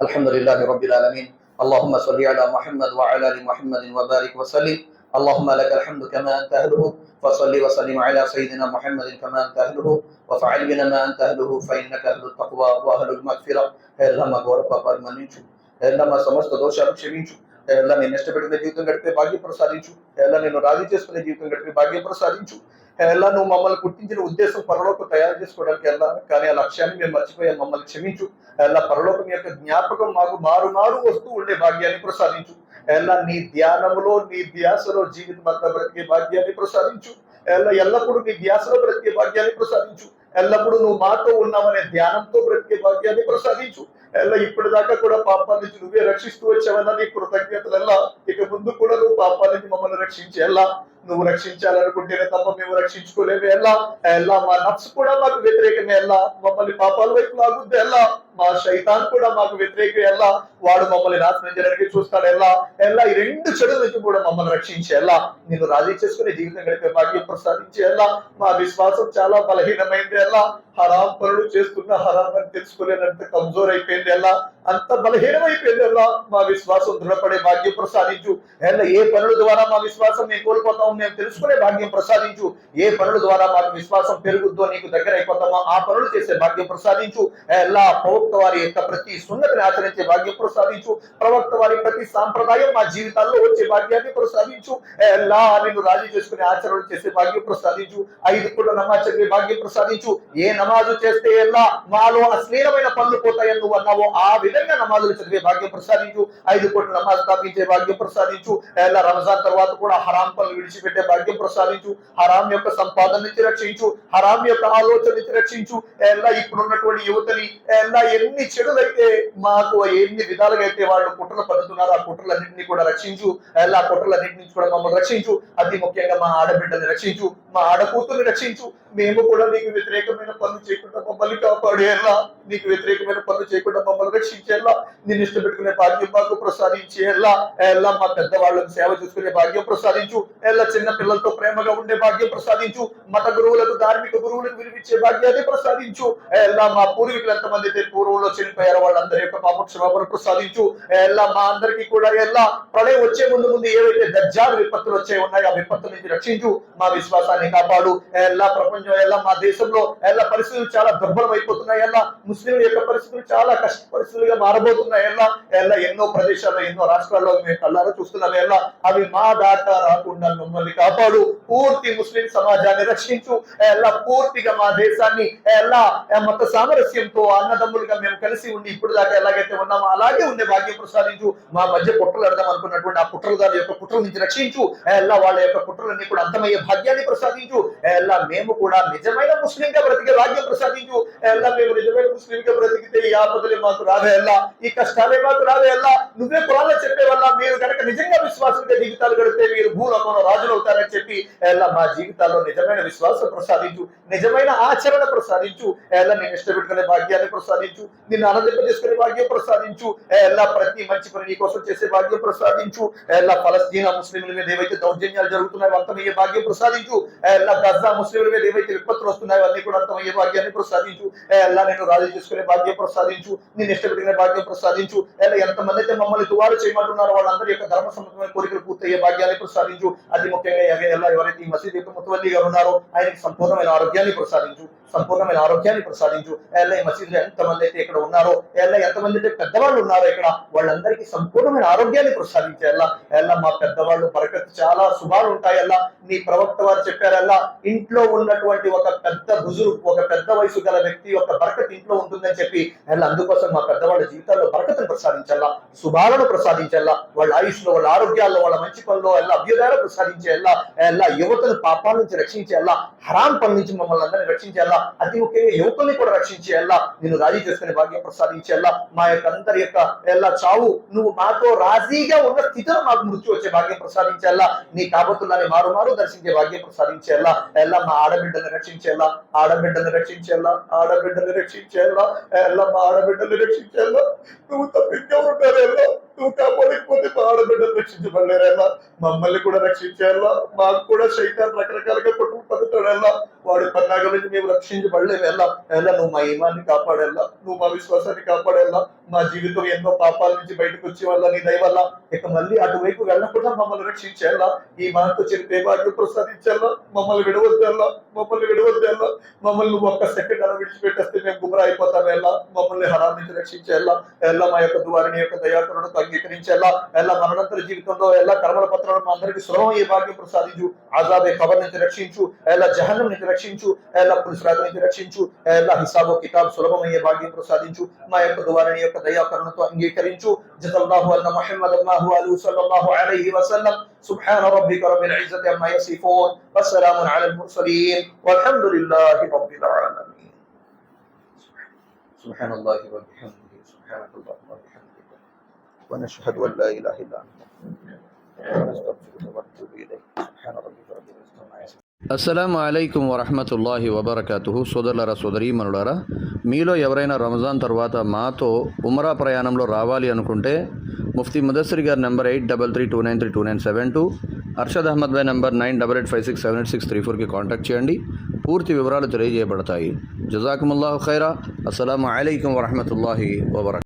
الحمد لله رب العالمين اللهم صل على محمد وعلى ال محمد وبارك وسلم اللهم لك الحمد كما انت اهله فصل وسلم على سيدنا محمد كما انت اهله وفعل بنا ما انت اهله فانك أهل التقوى واهل المغفره اللهم గౌరవ పరిమణించు ఎల్లమ్మ సమస్త దోషాలు క్షమించు ఎల్ల నేను ఇష్టపెట్టిన జీవితం గడిపే భాగ్యం ప్రసాదించు ఎల్ల నేను రాజీ చేసుకునే జీవితం గడిపే భాగ్యం ప్రసాదించు ఎలా నువ్వు మమ్మల్ని గుర్తించిన ఉద్దేశం పరలోకం తయారు చేసుకోవడానికి ఎలా? కానీ ఆ లక్ష్యాన్ని మేము మర్చిపోయాం. మమ్మల్ని క్షమించు. ఎలా? పరలోకం యొక్క జ్ఞాపకం మాకు మారు మారు వస్తూ ఉండే భాగ్యాన్ని ప్రసాదించు. ఎలా? నీ ధ్యానములో నీ ధ్యాసలో జీవితం అంతా బ్రతికే భాగ్యాన్ని ప్రసాదించు. ఎల్లప్పుడూ నీ ధ్యాసలో బ్రతికే భాగ్యాన్ని ప్రసాదించు. ఎల్లప్పుడూ నువ్వు మాతో ఉన్నావనే ధ్యానంతో బ్రతికే భాగ్యాన్ని ప్రసాదించు. ఎలా ఇప్పటిదాకా కూడా పాపాల నుంచి నువ్వే రక్షిస్తూ వచ్చావన్నా నీ కృతజ్ఞతలల్లా. ఇక ముందు కూడా నువ్వు పాపాల నుంచి మమ్మల్ని రక్షించి ఎలా నువ్వు రక్షించాలనుకుంటేనే తప్ప మేము రక్షించుకోలేము ఎలా ఎలా మా నఫ్స్ కూడా మాకు వ్యతిరేకమే ఎలా మమ్మల్ని పాపాల వైపు లాగుద్ది ఎలా మా శైతాన్ కూడా మాకు వ్యతిరేకం ఎలా? వాడు మమ్మల్ని నాశనం చేయడానికి చూస్తాడు ఎలా? ఎలా? ఈ రెండు చెడుల నుంచి కూడా మమ్మల్ని రక్షించి ఎలా? నిన్ను రాజీ చేసుకునే జీవితం గడిపే భాగ్యం ప్రసాదించి ఎలా? మా విశ్వాసం చాలా బలహీనమైంది ఎలా? హరాం పనులు చేస్తున్న హరాం అని తెలుసుకోలేనంత కమ్జోర్ అయిపోయింది ఎలా? అంత బలహీనమైపోయింది ఎలా? మా విశ్వాసం దృఢపడే భాగ్యం ప్రసాదించు ఎలా? ఏ పనుల ద్వారా మా విశ్వాసం మేము కోల్పోతాం మేము తెలుసుకునే భాగ్యం ప్రసాదించు ఏ పనుల ద్వారా మాకు విశ్వాసం పెరుగుద్దో నీకు దగ్గర అయిపోతామో ఆ పనులు చేసే భాగ్యం ప్రసాదించు ఎలా? ప్రవక్త వారి యొక్క ప్రతి సున్నతిని ఆచరించే భాగ్యం ప్రసాదించు ప్రవక్త వారి ప్రతి సాంప్రదాయం మా జీవితాల్లో వచ్చే భాగ్యాన్ని ప్రసాదించు ఎలా నిన్ను రాజీ చేసుకునే ఆచరణ చేసే భాగ్యం ప్రసాదించు ఐదు కూడా నమాజ్ చదివే భాగ్యం ప్రసాదించు ఏ నమాజు చేస్తే ఎలా మాలో అశ్లీలమైన పనులు పోతాయని నువ్వు అన్నావో ఆ విధంగా నమాజులు చదివే భాగ్యం ప్రసాదించు ఐదు కోట్ల నమాజ్ స్థాపించే భాగ్యం ప్రసాదించు ఎలా రంజాన్ తర్వాత కూడా హరాం పనులు విడిచిపెట్టే భాగ్యం ప్రసాదించు హరాం యొక్క సంపాదన నుంచి రక్షించు హరాం యొక్క ఆలోచన నుంచి రక్షించు ఎలా ఇప్పుడున్నటువంటి యువతని ఎలా ఎన్ని చెడులైతే మాకు ఎన్ని విధాలుగా అయితే వాళ్ళు కుట్రలు పడుతున్నారు ఆ కుట్రలన్నింటినీ కూడా రక్షించు ఎలా కుట్రలన్నింటి నుంచి కూడా మమ్మల్ని రక్షించు అతి ముఖ్యంగా మా ఆడబిడ్డని రక్షించు మా ఆడకూతుర్ని రక్షించు. మేము కూడా నీకు వ్యతిరేకమైన పనులు చేయకుండా మమ్మల్ని కాపాడేలా నీకు వ్యతిరేకమైన పనులు చేయకుండా మమ్మల్ని రక్షించేలా నేను ఇష్టపెట్టుకునే భాగ్యం మాకు ప్రసాదించేలా ఎలా మా పెద్దవాళ్ళకు సేవ చూసుకునే భాగ్యం ప్రసాదించు ఎలా చిన్న పిల్లలతో ప్రేమగా ఉండే భాగ్యం ప్రసాదించు మత గురువులకు ధార్మిక గురువులకు వినిపించే భాగ్యాన్ని ప్రసాదించు ఎలా మా పూర్వీకులు ఎంతమంది అయితే పూర్వంలో చనిపోయారు వాళ్ళందరి యొక్క పాప క్షమాపణ ఎలా మా అందరికీ కూడా ఎలా ప్రళయం వచ్చే ముందు ముందు ఏవైతే దర్జాలు విపత్తులు వచ్చే ఉన్నాయో ఆ విపత్తుల నుంచి రక్షించు. మా విశ్వాసాన్ని కాపాడు. ఎలా ప్రపంచం ఎలా మా దేశంలో ఎలా పరిస్థితులు చాలా దుర్బలం అయిపోతున్నాయి ఎలా ముస్లింల యొక్క పరిస్థితులు చాలా కష్ట పరిస్థితులుగా మారబోతున్నాయి ఎలా ఎలా ఎన్నో ప్రదేశాల్లో ఎన్నో రాష్ట్రాల్లో మేము కళ్ళారా చూస్తున్నాం ఎలా అవి మా దాకా రాకుండా మమ్మల్ని కాపాడు. పూర్తి ముస్లిం సమాజాన్ని రక్షించు. ఎలా పూర్తిగా మా దేశాన్ని ఎలా మత సామరస్యంతో అన్నదమ్ములు అన్నదమ్ములుగా మేము కలిసి ఉండి ఇప్పుడు దాకా ఎలాగైతే ఉన్నామో అలాగే ఉండే భాగ్యం ప్రసాదించు మా మధ్య కుట్రలు అడదాం అనుకున్నటువంటి ఆ కుట్రలు దాని యొక్క కుట్రల నుంచి రక్షించు ఎలా వాళ్ళ యొక్క కుట్రలన్నీ కూడా అంతమయ్యే భాగ్యాన్ని ప్రసాదించు. ఎలా మేము కూడా నిజమైన ముస్లింగా బ్రతికే రాజ్యం ప్రసాదించు. ఎలా మేము నిజమైన ముస్లింగా బ్రతికితే ఈ ఆపదలే మాకు రావే ఎలా? ఈ కష్టాలే మాకు రావే ఎలా? నువ్వే కురాల్లో చెప్పే వల్ల మీరు కనుక నిజంగా విశ్వాసంగా జీవితాలు గడిపితే మీరు భూలోకంలో రాజులు అవుతారని చెప్పి ఎలా? మా జీవితాల్లో నిజమైన విశ్వాసం ప్రసాదించు నిజమైన ఆచరణ ప్రసాదించు ఎలా? నేను ఇష్టపెట్టుకునే భాగ్యాన్ని ప్రసాదించు నిన్ను ఆనందింప చేసుకునే భాగ్యం ప్రసాదించు ఎలా? ప్రతి మంచి పని నీ కోసం చేసే భాగ్యం ప్రసాదించు ఎలా? ఫలస్తీనా ముస్లింల మీద ఏవైతే దౌర్జన్యాలు జరుగుతున్నాయో అంతమయ్యే భాగ్యం ప్రసాదించు ఎలా? గజా ముస్లింల మీద ఏవైతే విపత్తులు వస్తున్నాయో అన్ని కూడా అంతమయ్యే భాగ్యాన్ని ప్రసాదించు. ఎలా నేను రాజీ చేసుకునే భాగ్యం ప్రసాదించు. నేను ఇష్టపెట్టుకునే భాగ్యం ప్రసాదించు. ఎలా ఎంతమంది అయితే మమ్మల్ని దువారు చేయమంటున్నారో వాళ్ళందరి యొక్క ధర్మ సంబంధమైన కోరికలు పూర్తయ్యే భాగ్యాన్ని ప్రసాదించు. అది ముఖ్యంగా ఎలా ఎవరైతే ఈ మసీద్ యొక్క ముతవల్లిగా ఉన్నారో ఆయనకి సంపూర్ణమైన ఆరోగ్యాన్ని ప్రసాదించు. సంపూర్ణమైన ఆరోగ్యాన్ని ప్రసాదించు. ఎలా ఈ మసీదులో ఎంతమంది అయితే ఇక్కడ ఉన్నారో ఎలా ఎంతమంది అయితే పెద్దవాళ్ళు ఉన్నారో ఇక్కడ వాళ్ళందరికీ సంపూర్ణమైన ఆరోగ్యాన్ని ప్రసాదించేలా ఎలా మా పెద్దవాళ్ళు బరకత్ చాలా శుభాలు ఉంటాయల్లా నీ ప్రవక్త వారు చెప్పారల్లా ఇంట్లో ఉన్నటువంటి ఒక పెద్ద బుజురు ఒక పెద్ద వయసు గల వ్యక్తి యొక్క బరకత్ ఇంట్లో ఉంటుందని చెప్పి ఎలా అందుకోసం మా పెద్దవాళ్ళ జీవితాల్లో బరకతను ప్రసాదించాలా? శుభాలను ప్రసాదించాలా? వాళ్ళ ఆయుష్లో వాళ్ళ ఆరోగ్యాల్లో వాళ్ళ మంచి పనుల్లో ఎలా అభ్యుదయాలు ప్రసాదించేలా? ఎలా యువతను పాపాల నుంచి రక్షించేలా? హరాం పనుల నుంచి మమ్మల్ని అందరినీ రక్షించేలా? అతి ముఖ్యంగా యువకుల్ని కూడా రక్షించేలా? నేను రాజీ చేసుకునే భాగ్యం ప్రసాదించేలా? మా యొక్క అందరి యొక్క ఎలా చావు? నువ్వు మాతో రాజీగా ఉన్న స్థితిలో మాకు మృత్యు వచ్చే భాగ్యం ప్రసాదించేలా? నీ కాబోతుల్లాని మారు మారు దర్శించే భాగ్యం ప్రసాదించేలా? ఎలా మా ఆడబిడ్డని రక్షించేలా ఆడబిడ్డని రక్షించేలా ఆడబిడ్డని రక్షించేలా ఎలా మా ఆడబిడ్డని రక్షించేలా నువ్వు తప్ప ఇంకెవరుంటారు ఎలా నువ్వు కాపాడకపోతే మా ఆడబిడ్డలు రక్షించబడలేరల్లా మమ్మల్ని కూడా రక్షించేలా మాకు కూడా శైతాన్ రకరకాలుగా కొట్టుకు పదుతాడల్లా వాడి పన్నాగల నుంచి మేము రక్షించబడలేము ఎలా నువ్వు మా ఈమాన్ని కాపాడేలా నువ్వు మా విశ్వాసాన్ని కాపాడేలా మా జీవితం ఎన్నో పాపాల నుంచి బయటకు వచ్చే వల్ల నీ దయవల్ల. ఇక మళ్ళీ అటువైపు వెళ్ళకుండా మమ్మల్ని రక్షించేలా ఈ మాటతో చెప్పే వాటిని ప్రసాదించేలా మమ్మల్ని విడవద్దేలా మమ్మల్ని విడవద్దేలా మమ్మల్ని ఒక్క సెకండ్ అలా విడిచిపెట్టేస్తే మేము గుమరా అయిపోతాం ఎలా మమ్మల్ని హరాన్ని రక్షించేలా ఎలా మా యొక్క ద్వారిని యొక్క దయాకరణకు అంగీకరించేలా ఎలా మరణంతర జీవితంలో ఎలా కర్మల పత్రాలను మా అందరికీ సులభం ఈ భాగ్యం ప్రసాదించు ఆజాబే ఖబర్ నుంచి రక్షించు ఎలా జహన్నం నుంచి రక్షించు ఎలా పురుషరాజు నుంచి రక్షించు ఎలా హిసాబు కితాబ్ సులభమయ్యే భాగ్యం ప్రసాదించు మా యొక్క ద్వారిని యొక్క దయాకరణతో అంగీకరించు జతల్లాహు అన్న ముహమ్మద్ అల్లాహు అలూ సల్లల్లాహు అలైహి వసల్లం سبحان ربك رب العزة عما يصفون والسلام على المرسلين والحمد لله رب العالمين سبحان الله وبحمده سبحانك اللهم وبحمدك ونشهد ان لا اله الا انت ونستغفرك ونتوب اليك سبحان ربك رب العزة عما يصفون అస్సలం అయికం వరహమతుల్లాహి వబర్కతు సోదరులరా సోదరీమనులారా మీలో ఎవరైనా రంజాన్ తర్వాత మాతో ఉమరా ప్రయాణంలో రావాలి అనుకుంటే ముఫ్తీ ముదస్సిర్ గారి number eight double three two nine three two nine seven two Arshad Ahmad by number nine double eight five six seven eight six three ఫోర్కి కాంటాక్ట్ చేయండి పూర్తి వివరాలు తెలియజేయబడతాయి జజాకుముల్లాహు ఖైరా అస్సలం అయికం వరహమతుల్లాహి వబర్కతు